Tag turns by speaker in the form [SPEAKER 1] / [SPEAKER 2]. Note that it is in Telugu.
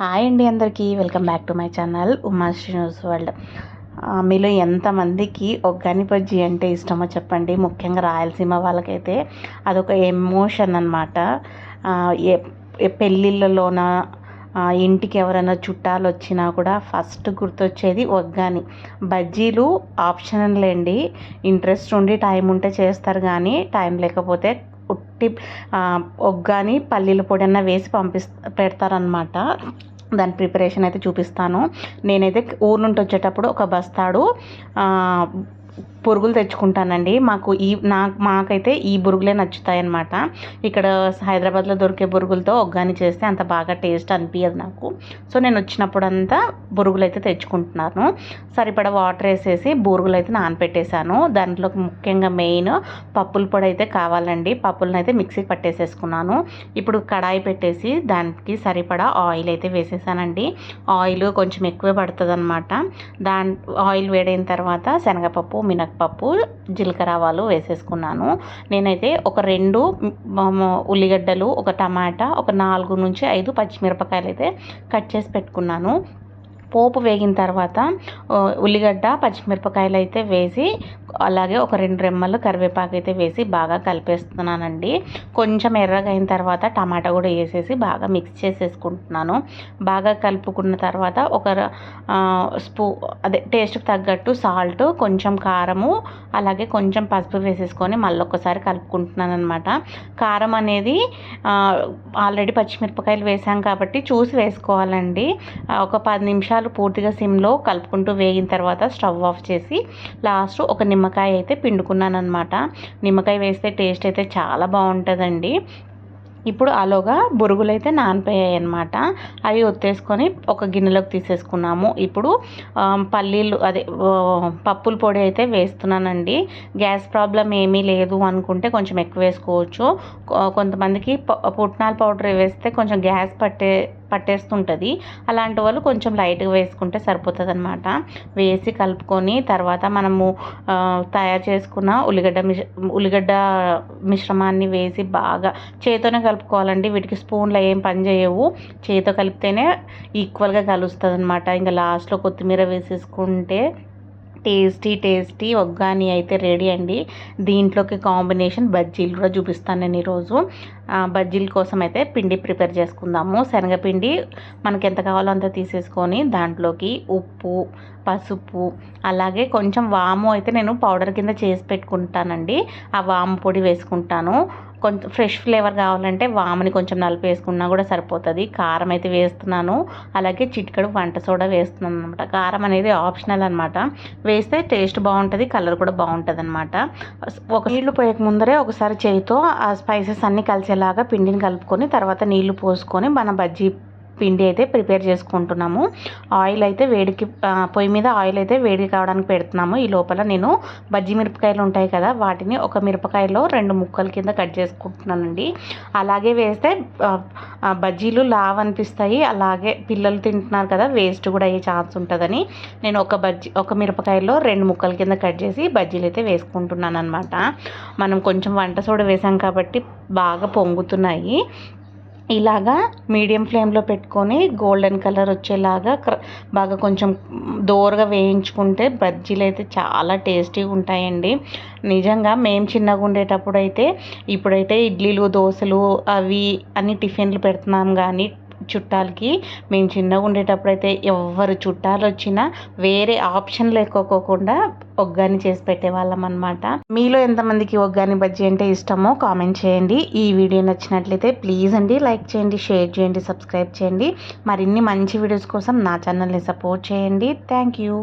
[SPEAKER 1] హాయ్ అండి అందరికీ. Welcome back to my channel Umasri news world మీలో ఎంతమందికి ఒగ్గాని బజ్జీ అంటే ఇష్టమో చెప్పండి. ముఖ్యంగా రాయలసీమ వాళ్ళకైతే అదొక ఎమోషన్ అనమాట ఏ పెళ్ళిళ్ళలోన ఇంటికి ఎవరైనా చుట్టాలు వచ్చినా కూడా ఫస్ట్ గుర్తొచ్చేది ఒగ్గాని బజ్జీలు ఆప్షనల్ లేండి. ఇంట్రెస్ట్ ఉండి టైం ఉంటే చేస్తారు కానీ టైం లేకపోతే ఉట్టి ఒగ్గాని పల్లీల పొడి అన్న వేసి పంపిస్ పెడతారనమాట దాని ప్రిపరేషన్ అయితే చూపిస్తాను. నేనైతే ఊరు నుండి వచ్చేటప్పుడు ఒక బస్తాడు పురుగులు తెచ్చుకుంటానండి. మాకు ఈ నా మాకైతే ఈ బురుగులే నచ్చుతాయి అనమాట ఇక్కడ హైదరాబాద్లో దొరికే బురుగులతో ఒగ్గాని చేస్తే అంత బాగా టేస్ట్ అనిపించదు నాకు. సో నేను వచ్చినప్పుడంతా బురుగులు అయితే తెచ్చుకుంటున్నాను. సరిపడా వాటర్ వేసేసి బురుగులు అయితే నానపెట్టేశాను. దాంట్లో ముఖ్యంగా మెయిన్ పప్పుల పొడి అయితే కావాలండి. పప్పులను అయితే మిక్సీకి పట్టేసేసుకున్నాను. ఇప్పుడు కడాయి పెట్టేసి దానికి సరిపడా ఆయిల్ అయితే వేసేసానండి. ఆయిల్ కొంచెం ఎక్కువే పడుతుంది అనమాట దాని ఆయిల్ వేడైన తర్వాత శనగపప్పు పప్పు జీలకర్ర ఆవాలు వేసేసుకున్నాను. నేనైతే ఒక రెండు ఉల్లిగడ్డలు ఒక టమాటా ఒక నాలుగు నుంచి ఐదు పచ్చిమిరపకాయలు అయితే కట్ చేసి పెట్టుకున్నాను. పోపు వేగిన తర్వాత ఉల్లిగడ్డ పచ్చిమిరపకాయలు అయితే వేసి అలాగే ఒక రెండు రెమ్మలు కరివేపాకు అయితే వేసి బాగా కలిపేస్తున్నానండి. కొంచెం ఎర్రగా అయిన తర్వాత టమాటా కూడా వేసేసి బాగా మిక్స్ చేసేసుకుంటున్నాను. బాగా కలుపుకున్న తర్వాత ఒక స్పూ అదే టేస్ట్కి తగ్గట్టు సాల్ట్ కొంచెం కారము అలాగే కొంచెం పసుపు వేసేసుకొని మళ్ళీ ఒకసారి కలుపుకుంటున్నాను అనమాట కారం అనేది ఆల్రెడీ పచ్చిమిరపకాయలు వేసాం కాబట్టి చూసి వేసుకోవాలండి. ఒక పది నిమిషాలు పూర్తిగా సిమ్లో కలుపుకుంటూ వేగిన తర్వాత స్టవ్ ఆఫ్ చేసి లాస్ట్ ఒక నిమ్మకాయ అయితే పిండుకున్నాను అనమాట నిమ్మకాయ వేస్తే టేస్ట్ అయితే చాలా బాగుంటుందండి. ఇప్పుడు అలోగా బురుగులు అయితే నానిపోయాయి అనమాట అవి ఒత్తేసుకొని ఒక గిన్నెలోకి తీసేసుకున్నాము. ఇప్పుడు పల్లీలు అదే పప్పుల పొడి అయితే వేస్తున్నానండి. గ్యాస్ ప్రాబ్లం ఏమీ లేదు అనుకుంటే కొంచెం ఎక్కువ వేసుకోవచ్చు. కొంతమందికి పుట్నాల పౌడర్ వేస్తే కొంచెం గ్యాస్ పట్టే పట్టేస్తుంటుంది. అలాంటి వాళ్ళు కొంచెం లైట్గా వేసుకుంటే సరిపోతుంది అనమాట వేసి కలుపుకొని తర్వాత మనము తయారు చేసుకున్న ఉల్లిగడ్డ మిశ్ర ఉల్లిగడ్డ మిశ్రమాన్ని వేసి బాగా చేతితోనే కలుపుకోవాలండి. వీటికి స్పూన్లు ఏం పని చేయవు. చేతితో కలిపితేనే ఈక్వల్గా కలుస్తుంది అనమాట ఇంకా లాస్ట్లో కొత్తిమీర వేసేసుకుంటే టేస్టీ టేస్టీ ఒగ్గాని అయితే రెడీ అండి. దీంట్లోకి కాంబినేషన్ బజ్జీలు కూడా చూపిస్తాను నేను ఈరోజు. బజ్జీల కోసం అయితే పిండి ప్రిపేర్ చేసుకుందాము. శనగపిండి మనకి ఎంత కావాలో అంత తీసేసుకొని దాంట్లోకి ఉప్పు పసుపు అలాగే కొంచెం వాము అయితే నేను పౌడర్ కింద చేసి పెట్టుకుంటానండి. ఆ వాము పొడి వేసుకుంటాను. కొంచెం ఫ్రెష్ ఫ్లేవర్ కావాలంటే వాముని కొంచెం నలిపి వేసుకున్నా కూడా సరిపోతుంది. కారం అయితే వేస్తున్నాను. అలాగే చిటికెడు వంట సోడా వేస్తున్నాను అనమాట కారం అనేది ఆప్షనల్ అనమాట వేస్తే టేస్ట్ బాగుంటుంది కలర్ కూడా బాగుంటుంది అనమాట ఒక నీళ్ళు పోయక ముందరే ఒకసారి చేయితో ఆ స్పైసెస్ అన్నీ కలిసేలాగా పిండిని కలుపుకొని తర్వాత నీళ్ళు పోసుకొని మన బజ్జీ పిండి అయితే ప్రిపేర్ చేసుకుంటున్నాము. ఆయిల్ అయితే వేడికి పొయ్యి మీద ఆయిల్ అయితే వేడి కావడానికి పెడుతున్నాము. ఈ లోపల నేను బజ్జి మిరపకాయలు ఉంటాయి కదా వాటిని ఒక మిరపకాయలో రెండు ముక్కల కింద కట్ చేసుకుంటున్నానండి. అలాగే వేస్తే బజ్జీలు లావ్ అనిపిస్తాయి. అలాగే పిల్లలు తింటున్నారు కదా వేస్ట్ కూడా అయ్యే ఛాన్స్ ఉంటుందని నేను ఒక బజ్జీ ఒక మిరపకాయలో రెండు ముక్కల కింద కట్ చేసి బజ్జీలు అయితే వేసుకుంటున్నాను అనమాట మనం కొంచెం వంట సోడ వేసాం కాబట్టి బాగా పొంగుతున్నాయి. ఇలాగా మీడియం ఫ్లేమ్లో పెట్టుకొని గోల్డెన్ కలర్ వచ్చేలాగా క్ర- బాగా కొంచెం దోరగా వేయించుకుంటే బజ్జీలు అయితే చాలా టేస్టీగా ఉంటాయండి. నిజంగా మేము చిన్నగా ఉండేటప్పుడు అయితే ఇప్పుడైతే ఇడ్లీలు దోశలు అవి అన్ని టిఫిన్లు పెడుతున్నాం కానీ చుట్టాలకి. మేము చిన్నగా ఉండేటప్పుడు అయితే ఎవరు చుట్టాలు వచ్చినా వేరే ఆప్షన్ లేకోకుండా ఒగ్గాని చేసి పెట్టేవాళ్ళం అనమాట మీలో ఎంతమందికి ఒగ్గాని బజ్జీ అంటే ఇష్టమో కామెంట్ చేయండి. ఈ వీడియో నచ్చినట్లయితే ప్లీజ్ అండి లైక్ చేయండి షేర్ చేయండి సబ్స్క్రైబ్ చేయండి. మరిన్ని మంచి వీడియోస్ కోసం నా ఛానల్ని సపోర్ట్ చేయండి. Thank you.